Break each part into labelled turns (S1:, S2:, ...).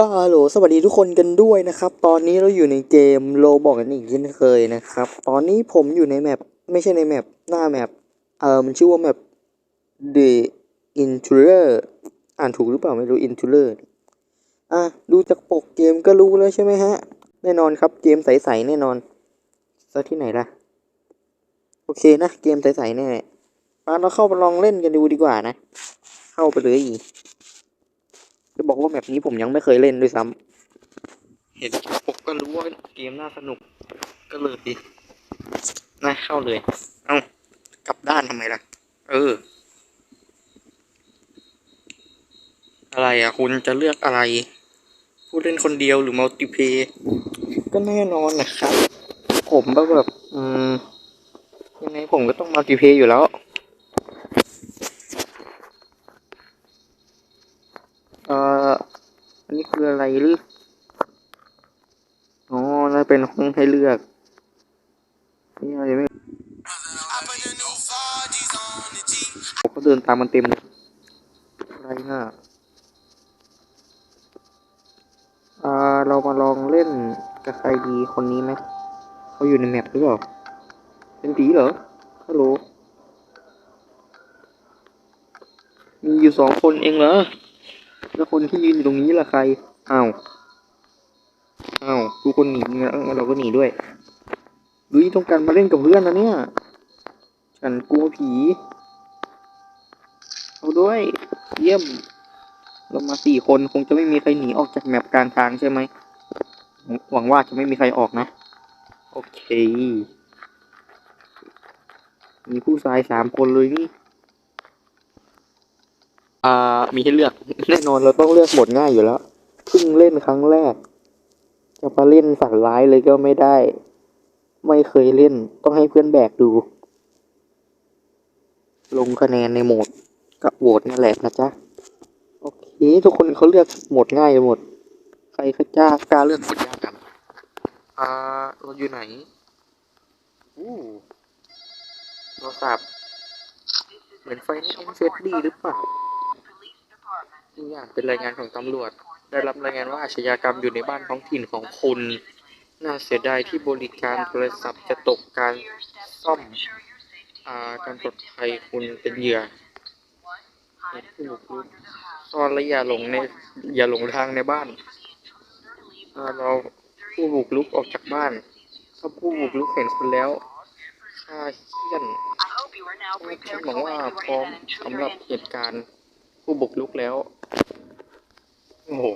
S1: ก็ฮัลโหลสวัสดีทุกคนกันด้วยนะครับ ตอนนี้เราอยู่ในเกมโลบอกกันอีกเช่นเคยนะครับ ตอนนี้ผมอยู่ในแมปไม่ใช่ในแมปหน้าแมปเออมันชื่อว่าแมป The Intruder อ่านถูกหรือเปล่าไม่รู้ Intruder อะดูจากปกเกมก็รู้แล้วใช่ไหมฮะ แน่นอนครับเกมใสๆแน่นอนซะที่ไหนล่ะ โอเคนะเกมใสๆแน่มาเราเข้าไปลองเล่นกันดูดีกว่านะ เข้าไปเลย จะบอกว่าแบบนี้ผมยังไม่เคยเล่นด้วยซ้ำเห็นปกก็รู้ว่าเกมน่าสนุก ก็เลยนะเข้าเลย เอ้ากลับด้านทำไมล่ะ เออ อะไรอะ คุณจะเลือกอะไร ผู้เล่นคนเดียวหรือมัลติเพย์ก็แน่นอนนะครับ ผมก็แบบ อืมยังไงผมก็ต้องมัลติเพย์อยู่แล้ว เอ่อ อันนี้ คืออะไรหรืออ๋อน่าเป็นห้องให้เลือกนี่อะไรไม่ผมก็เดินตามมันเต็มเลยอะไรน่ะอ่าเรามาลองเล่นกับใครดีคนนี้ไหมเขาอยู่ในแมปหรือเปล่าเป็นผีเหรอฮัลโหลมีอยู่สองคนเองเหรอแล้วคนที่ยืนอยู่ตรงนี้ล่ะใคร อ้าวอ้าวทุกคนหนีงั้นเราก็หนีด้วยลุยต้องการมาเล่นกับเพื่อนนะเนี่ย ฉันกลัวผี เอาด้วย เยี่ยม เรามาสี่คนคงจะไม่มีใครหนีออกจากแมปกลางทางใช่ไหม หวังว่าจะไม่มีใครออกนะ โอเค มีผู้ชายสามคนเลยนี่ อ่า มีให้เลือก แน่นอนเราต้องเลือกหมดง่ายอยู่แล้วเพิ่งเล่นครั้งแรก จะมาเล่นฝันร้ายเลยก็ไม่ได้ ไม่เคยเล่นต้องให้เพื่อนแบกดู ลงคะแนนในโหมดกับโหวตนั่นแหละนะจ๊ะ โอเค ทุกคนเขาเลือกโหมดง่ายหมด ใครเขาจ้ากล้าเลือกโหมดยากกัน อ่าเราอยู่ไหนอู้โทรศัพท์เหมือนไฟนี่เอ็นเฟดีหรือเปล่านี่อย่างเป็นรายงานของตำรวจ ได้รับรายงานว่าอาชญากรรมอยู่ในบ้านท้องถิ่นของคุณ น่าเสียดายที่บริการโทรศัพท์จะตกการซ่อมอ่าการปลอดภัยคุณเป็นเหยื่อผู้บุกรุกซ่อนและอย่าหลงในอย่าหลงทางในบ้านอ่าเราผู้บุกรุกออกจากบ้าน ถ้าผู้บุกรุกเห็นคุณแล้วฆ่าเขี้ยนฉันหวังว่าพร้อมสำหรับเหตุการณ์ผู้บุกรุกแล้ว โอ้โห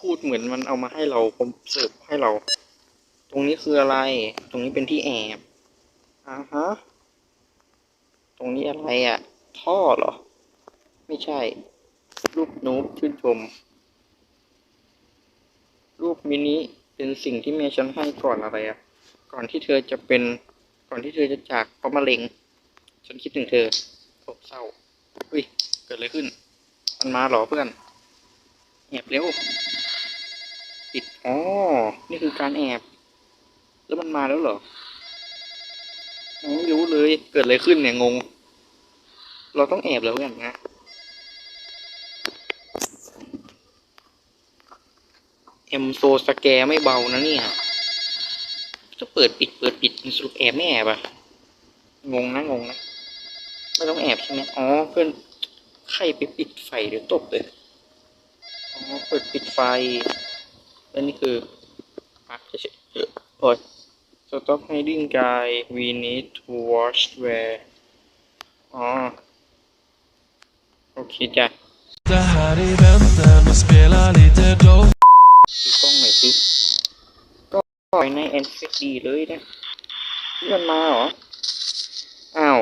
S1: พูดเหมือนมันเอามาให้เราผมเสิร์ฟให้เรา ตรงนี้คืออะไร ตรงนี้เป็นที่แอบอ่าฮะตรงนี้อะไรอะ่ะ ท่อเหรอ ไม่ใช่ รูปนูบชื่นชม รูปมินิเป็นสิ่งที่แม่ฉันให้ก่อนอะไรอะ่ะ ก่อนที่เธอจะเป็น ก่อนที่เธอจะจากเพราะมะเร็ง ฉันคิดถึงเธอโศกเศร้าอุ้ยเกิดอะไรขึ้น มันมาเหรอเพื่อน แอบเร็วปิดอ๋อนี่คือการแอบ แล้วมันมาแล้วเหรอยังไม่รู้เลยเกิดอะไรขึ้นเนี่ยงง เราต้องแอบแล้วอย่างนะเอ็มโซสแกร์ไม่เบานะเนี่ยจะเปิดปิดเปิดปิดสรุปแอบไม่แอบอะงงนะงงนะไม่ต้องแอบใช่ไหมอ๋อเพื่อนใครไปปิดไฟเดี๋ยวตกเลยอ๋อ เปิดปิดไฟแล้วนี่คืออะเฉยๆเออโอ้ย stop hiding guy we need to watch where อ๋อ โอเคจ้ะ
S2: Det här är väntan och spela lite dope
S1: ดูกล้องหน่อยสิก็ปล่อยใน NFD เลยนะนี่มันมาเหรอ อ้าว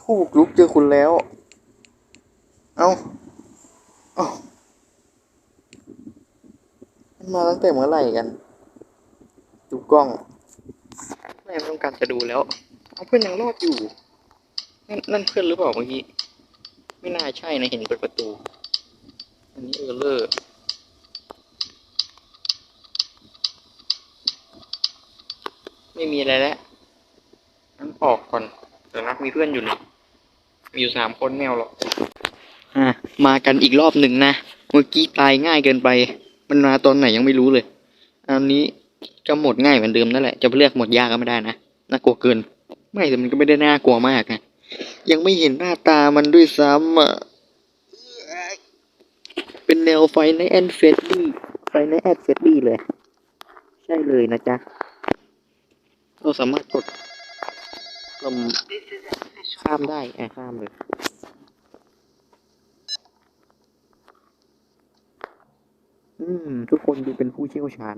S1: ผู้บุกรุกเจอคุณแล้ว เอ้าเอ้ามันมาตั้งแต่เมื่อไหร่กัน ดูกล้องแม่ไม่ต้องการจะดูแล้ว เอาเพื่อนยังรอดอยู่ นั่นนั่นเพื่อนหรือเปล่าเมื่อกี้ ไม่น่าใช่นะเห็นเปิดประตู อันนี้เออเลอร์ไม่มีอะไรแล้วงั้นออกก่อนเดี๋ยวนะมีเพื่อนอยู่นี่มีอยู่สามคนแมวหรอก มากันอีกรอบหนึ่งนะ เมื่อกี้ตายง่ายเกินไป มันมาตอนไหนยังไม่รู้เลย อันนี้ก็หมดง่ายเหมือนเดิมนั่นแหละ จะเลือกหมดยากก็ไม่ได้นะ น่ากลัวเกิน ไม่แต่มันก็ไม่ได้น่ากลัวมากนะ ยังไม่เห็นหน้าตามันด้วยซ้ำอะ เป็นแนวไฟในแอนเฟดดี้ไฟในแอนเฟดดี้เลย ใช่เลยนะจ๊ะ เราสามารถกดลมข้ามได้อะข้ามเลย อืม ทุกคนดูเป็นผู้เชี่ยวชาญ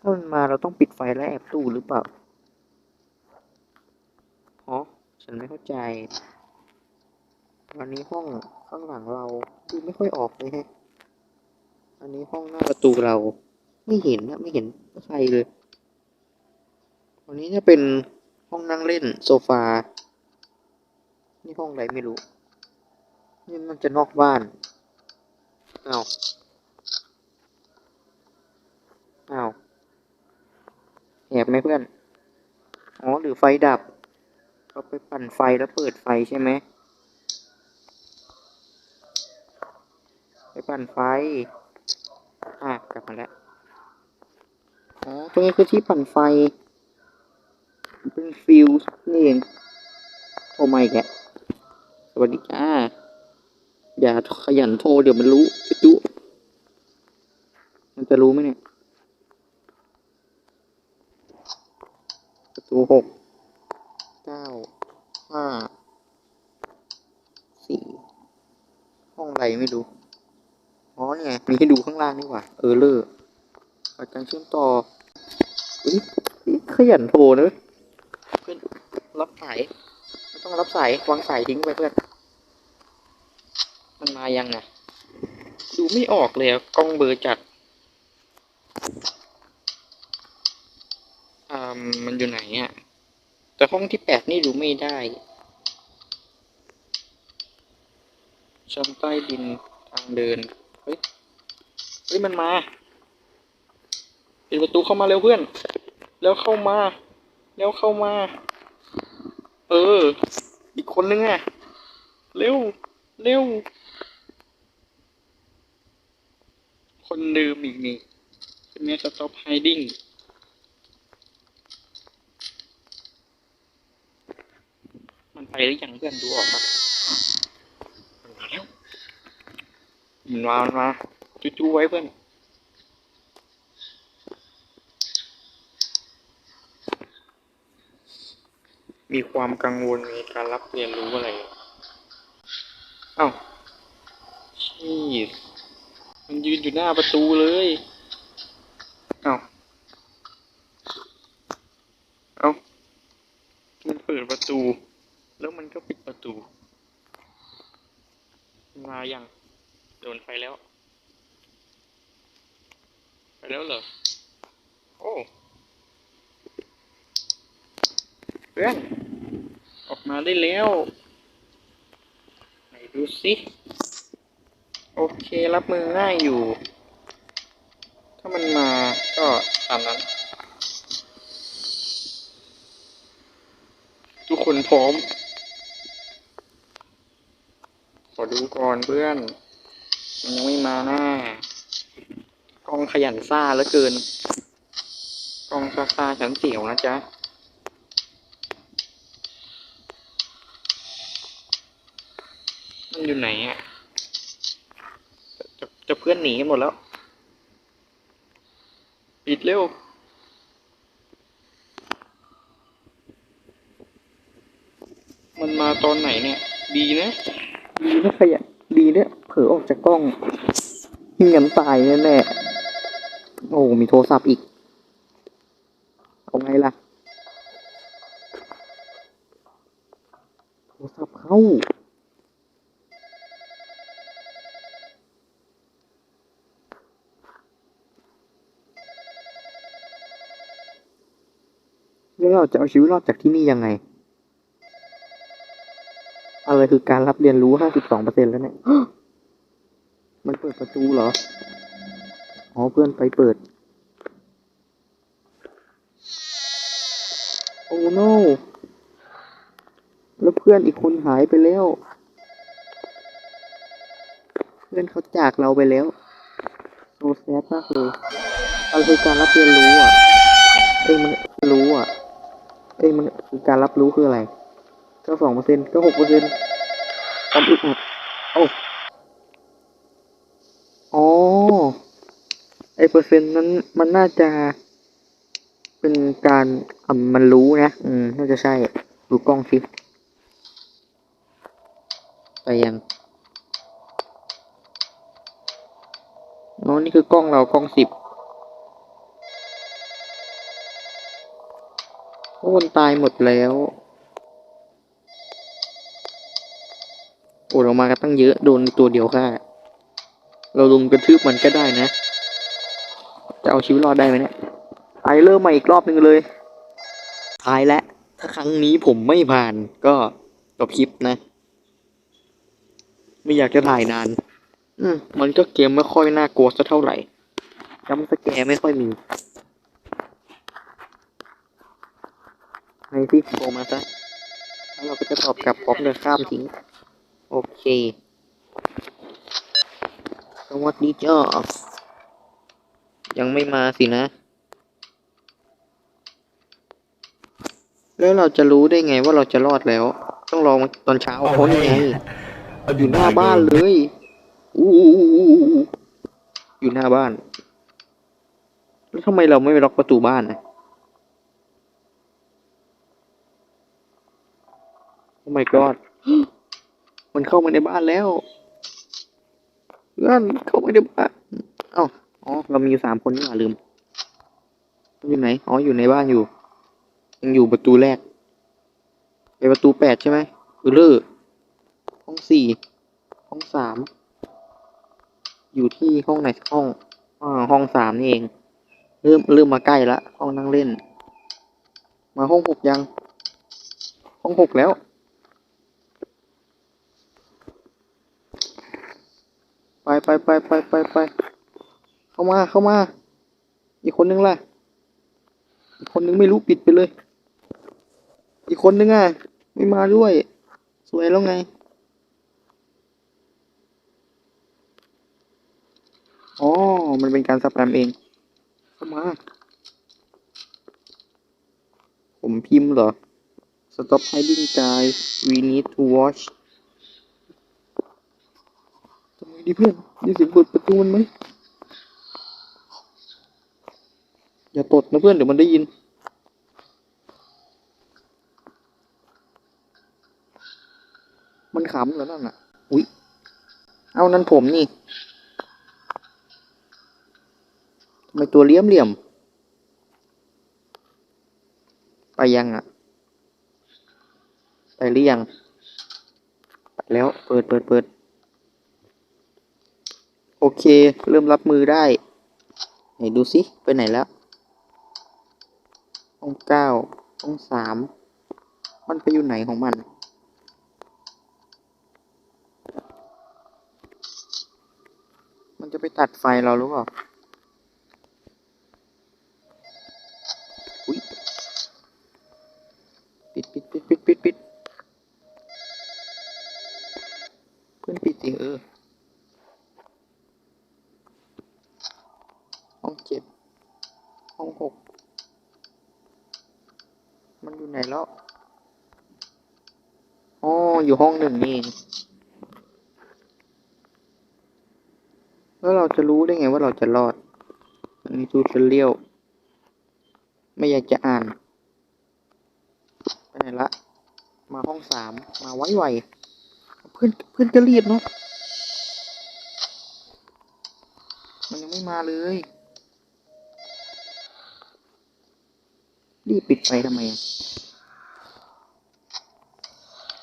S1: ถ้ามันมาเราต้องปิดไฟและแอบตู้หรือเปล่าอ๋อฉันไม่เข้าใจวันนี้ห้องข้างหลังเราดูไม่ค่อยออกเลยฮะ อันนี้ห้องหน้าประตูเราไม่เห็นนะไม่เห็นใครเลยวันนี้จะเป็นห้องนั่งเล่นโซฟา นี่ห้องอะไรไม่รู้ นี่มันจะนอกบ้าน เอ้า อ้าวแอบไหมเพื่อน อ๋อ หรือไฟดับ เราไปปั่นไฟแล้วเปิดไฟใช่ไหม ไปปั่นไฟ อะ กลับมาแล้ว อ๋อ ตรงนี้คือที่ปั่นไฟ เป็นฟิวส์นี่เองโทรมาอีกแล้วสวัสดีจ้า อย่าขยันโทรเดี๋ยวมันรู้จุจุมันจะรู้ไหมเนี่ย ประตูหกเก้าห้าสี่ห้องอะไรไม่รู้อ๋อเนี่ยมีให้ดูข้างล่างนี่หว่าเออเลอร์การเชื่อมต่ออุ้ยนี่ขยันโทรนะเว้ยเพื่อนรับสายไม่ต้องรับสายวางสายทิ้งไปเพื่อนมันมายังไงดูไม่ออกเลยอะกล้องเบลอร์จัด อ่ามันอยู่ไหนอะแต่ห้องที่แปดนี่ดูไม่ได้ชั้นใต้ดินทางเดิน เฮ้ย เฮ้ย มันมาปิดประตูเข้ามาเร็วเพื่อน แล้วเข้ามา แล้วเข้ามา เออ อีกคนนึงอะ เร็ว เร็ว คนเดิมอีกนี่ใช่ไหมสต็อปไฮดิ้งมัน ไปหรือยังเพื่อนดูออกปะมันมาแล้วมันมามันมาจู้ๆไว้เพื่อนมีความกังวลในการรับเรียนรู้อะไร เอ้าชีสมันยืนอยู่หน้าประตูเลย เอ้า เอ้า มันเปิดประตู แล้วมันก็ปิดประตู มาอยังโดนไฟแล้ว ไปแล้วเหรอ โอ้เพื่อนออกมาได้แล้ว ไหนดูสิ โอเครับมือง่ายอยู่ ถ้ามันมาก็ตามนั้น ทุกคนพร้อม ข อดูก่อนเพื่อน มันยังไม่มาหน้ากล้องขยันซ่าเหลือเกินกล้องซ่าซ่าฉันเสียวนะจ๊ะมันอยู่ไหนอะจะจะจะเพื่อนหนีกันหมดแล้ว ปิดเร็วมันมาตอนไหนเนี่ย ดีนะ ดีนะขยะดีเนี่ยเผลอออกจากกล้องเหียนตายแน่ๆโอ้มีโทรศัพท์อีก เอาไงล่ะ โทรศัพท์เข้าแล้วเราจะเอาชีวิตรอดจากที่นี่ยังไง อะไรคือการรับเรียนรู้52%แล้วเนี่ย มันเปิดประตูเหรอ อ๋อเพื่อนไปเปิด โอ้ no แล้วเพื่อนอีกคนหายไปแล้ว เพื่อนเขาจากเราไปแล้วโซแซดมากเลยอะไรคือการรับเรียนรู้อะ เอ้ยมันรู้อะ เอ้ยมันคือการรับรู้คืออะไรก็สองเปอร์เซ็นต์ก็หกเปอร์เซ็นต์ ความอึดอัดโอ้อ๋อ ไอเปอร์เซ็นต์นั้นมันน่าจะ เป็นการอะมันรู้นะ อืม น่าจะใช่ ดูกล้องสิ ไปยังอ๋อนี่คือกล้องเรากล้องสิบโอ้มันตายหมดแล้ว โอ้เรามากันตั้งเยอะโดนตัวเดียวค่เราลุมกระทืบมันก็ได้นะ จะเอาชีวิตรอดได้ไหมเนี่ยไปเริ่มใหม่อีกรอบหนึ่งเลยท้ายแล้วถ้าครั้งนี้ผมไม่ผ่านก็จบคลิปนะ ไม่อยากจะถ่ายนาน อืมมันก็เกมไม่ค่อยน่ากลัวสักเท่าไหร่จำสแกไม่ค่อยมีในที่โทรมาซะแล้วเราก็จะตอบกลับพร้อมเดินข้ามทิ้ง โอเคสวัสดีจ้ายังไม่มาสินะ แล้วเราจะรู้ได้ไงว่าเราจะรอดแล้ว ต้องรอตอนเช้าเขานี่ไงอยู่หน้าบ้านเลยอู้อยู่หน้าบ้าน แล้วทำไมเราไม่ไปล็อกประตูบ้านนะโอ้ my god มันเข้ามาในบ้านแล้วเพื่อนเข้ามาในบ้านเอ้าอ๋อเรามีอยู่สามคนนี่หว่าลืม อยู่ไหนอ๋ออยู่ในบ้านอยู่ยังอยู่ประตูแรกไปประตูแปดใช่ไหมอือเลอร์ห้องสี่ห้องสามอยู่ที่ห้องไหนสักห้องอ่าห้องสามนี่เอง เริ่มเริ่มมาใกล้ละห้องนั่งเล่น มาห้องหกยัง ห้องหกแล้ว ไปไปไปไปไปไปเข้ามาเข้ามา อีกคนนึงล่ะ อีกคนนึงไม่รู้ปิดไปเลย อีกคนนึงอะ ไม่มาด้วย สวยแล้วไงอ๋อ มันเป็นการสแปมเอง เข้ามา ผมพิมพ์เหรอ Stop hiding guys we need to watch ทำไง ดีเพื่อนด้ยินเสียงเปิดประตูมันไหมอย่าตดนะเพื่อนเดี๋ยวมันได้ยิน มันขำเหรอนั่นน่ะ อุ๊ย เอานั่นผมนี่ทำไมตัวเลี้ยมเหลี่ยม ไปยังอะ ไปหรือยัง ไปแล้ว เปิดเปิดเปิด โอเค เริ่มรับมือได้ ไหนดูสิ ไปไหนแล้วองเก้าองสาม มันไปอยู่ไหนของมัน มันจะไปตัดไฟเราหรือเปล่าปิดปิดปิดปิดปิดปิดเพื่อนปิดสิเออ องเจ็ดห้องหกมันอยู่ไหนแล้วอ๋ออยู่ห้องหนึ่งนี่ แล้วเราจะรู้ได้ไงว่าเราจะรอด อันนี้ทูเชเลียว ไม่อยากจะอ่าน ไปไหนละ มาห้องสาม มาไวไวๆ เพื่อนเพื่อนก็รีบเนาะ มันยังไม่มาเลย รีบปิดไฟทำไม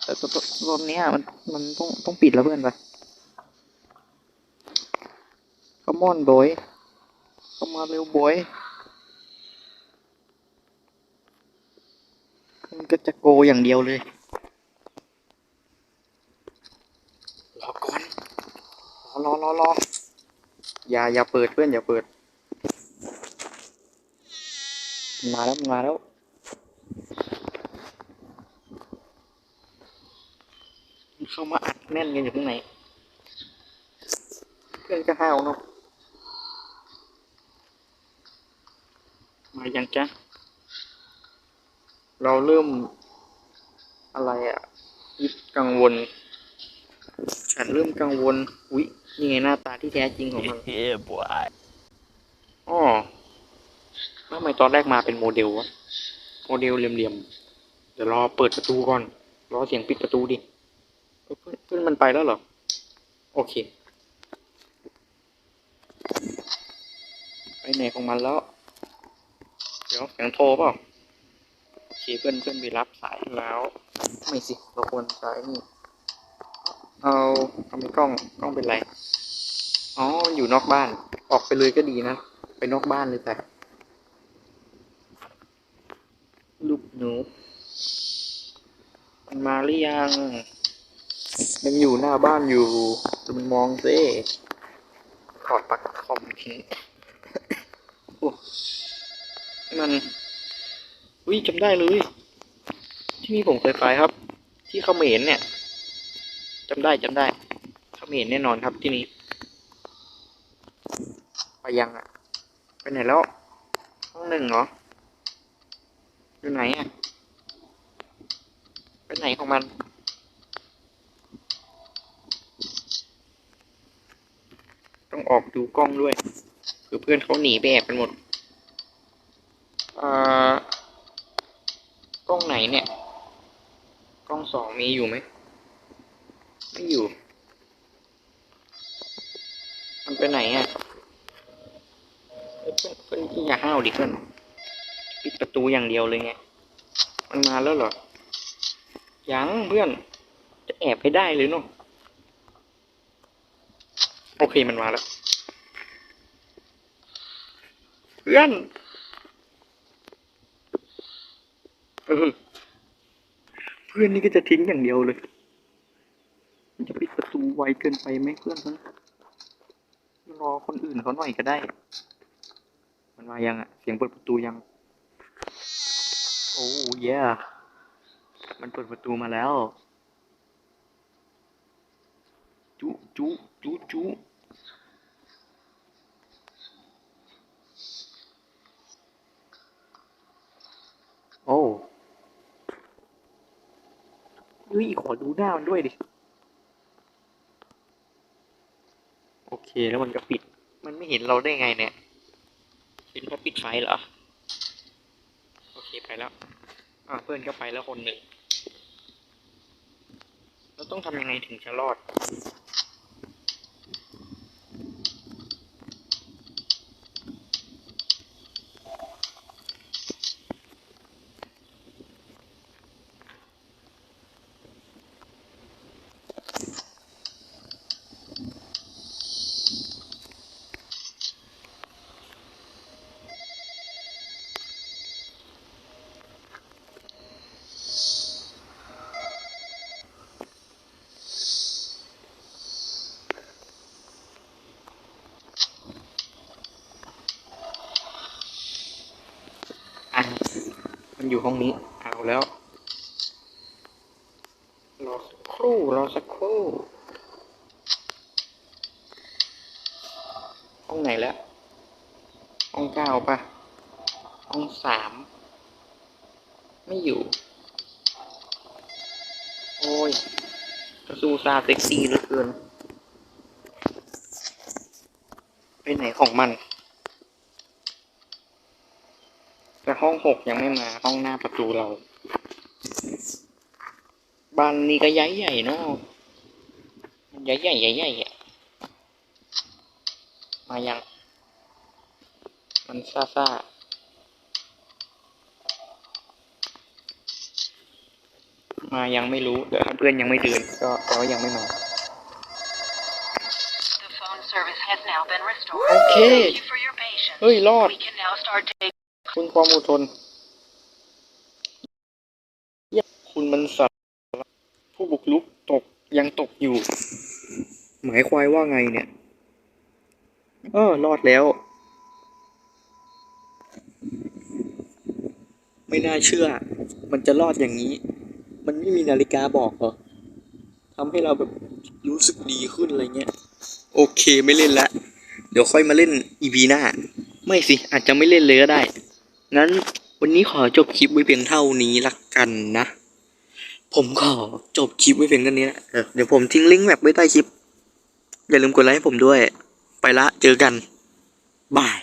S1: แต่ตอนตอนเนี้มันมันต้องต้องปิดแล้วเพื่อนไปขมอนบอยเข้ามาเร็วบอยมันก็จะโกอย่างเดียวเลยรอก่อนรอรอรออย่าอย่าเปิดเพื่อนอย่าเปิด มาแล้วมาแล้วเข้ามาอัดแน่นกันอยู่ข้างในพื่อนก็ห้าวเนาะมายังจ๊ะเราเริ่ม อะไรอะ่ะวิตกังวล ฉันเริ่มกังวลอุ๊ยนี่ไงหน้าตาที่แท้จริงของมัน
S2: Yeah, boy.
S1: อ๋อแล้ว ทำไมตอนแรกมาเป็นโมเดลวะ โมเดลเหลี่ยมๆ เดี๋ยวรอเปิดประตูก่อน รอเสียงปิดประตูดิ เพื่อนเพื่อนมันไปแล้วเหรอ โอเค ไปไหนของมันแล้ว เดี๋ยวเสียงโทรเปล่าโอเคเพื่อนเพื่อนไปรับสายแล้ว ไม่สิ เราควรใช้นี่ เอาเอาไปกล้อง กล้องเป็นไร อ๋ออยู่นอกบ้าน ออกไปเลยก็ดีนะ ไปนอกบ้านเลยแต่ ลูก หนูมันมาหรือยังยังอยู่หน้าบ้านอยู่จะมันมองซิถอดปลั๊กคอมทิ้งโอ้นี่มันวิจำได้เลย ที่นี่ผมเคยไปครับ ที่เขมรเนี่ยจำได้จำได้เขมรแน่นอนครับที่นี้ ไปยังอะไปไหนแล้ว ห้องหนึ่งเหรอ อยู่ไหนอะไปไหนของมันต้องออกดูกล้องด้วยเผื่อเพื่อนเขาหนีไปแอบกันหมดอ่ากล้องไหนเนี่ย กล้องสองมีอยู่ไหม ไม่อยู่ มันไปไหนอะเอ้ยเพื่อนเพื่อนอย่าห้าวดิเพื่อน ปิดประตูอย่างเดียวเลยไง มันมาแล้วเหรอ ยังเพื่อน จะแอบให้ได้เลยเนาะ โอเคมันมาแล้ว เพื่อนเออเพื่อนนี่ก็จะทิ้งอย่างเดียวเลย มันจะปิดประตูไวเกินไปไหมเพื่อนฮะรอคนอื่นเขาหน่อยก็ได้ มันมายังอะเสียงเปิดประตูยัง อ้ย่มันเปิดประตูมาแล้ว จุจุจุจุโอ้เฮ้ยขอดูหน้ามันด้วยดิ โอเคแล้วมันก็ปิด มันไม่เห็นเราได้ไงเนี่ยเห็นเพราะปิดไฟเหรอ เคไปแล้ว อ่าเพื่อนก็ไปแล้วคนหนึ่งเราต้องทำยังไงถึงจะรอด อะ มัน อยู่ห้องนี้ เอาแล้ว รอสักครู่ รอสักครู่ ห้องไหนแล้ว ห้องเก้าปะห้องสาม ไม่อยู่ โอ้ยกระซูซาเซ็กซี่เหลือเกิน ไปไหนของมัน แต่ห้องหกยังไม่มา ห้องหน้าประตูเรา บ้านนี้ก็ย้ายใหญ่เนาะมันย้ายใหญ่ใหญ่ใหญ่อะมายัง มันซ่าซ่ามายังไม่รู้เดี๋ยวถ้าเพื่อนยังไม่เดินก็แปลว่ายังไม่มา
S3: The phone service has now been restored.
S1: Okay.
S3: Thank you for your patience.
S1: เฮ้ย รอด
S3: We can now start taking
S1: คุณความอดทนคุณมันสัตว์ผู้บุกลุกตกยังตกอยู่ หมายควายว่าไงเนี่ย เออรอดแล้ว ไม่น่าเชื่อ มันจะรอดอย่างนี้ มันไม่มีนาฬิกาบอกเหรอทำให้เราแบบรู้สึกดีขึ้นอะไรเงี้ย โอเคไม่เล่นละ เดี๋ยวค่อยมาเล่นอีพีหน้า ไม่สิ อาจจะไม่เล่นเลยก็ได้ งั้นวันนี้ขอจบคลิปไว้เพียงเท่านี้ละกันนะ ผมขอจบคลิปไว้เพียงเท่านี้นะเดี๋ยวผมทิ้งลิงก์แบบไว้ใต้คลิป อย่าลืมกดไลค์ให้ผมด้วย ไปละเจอกัน บาย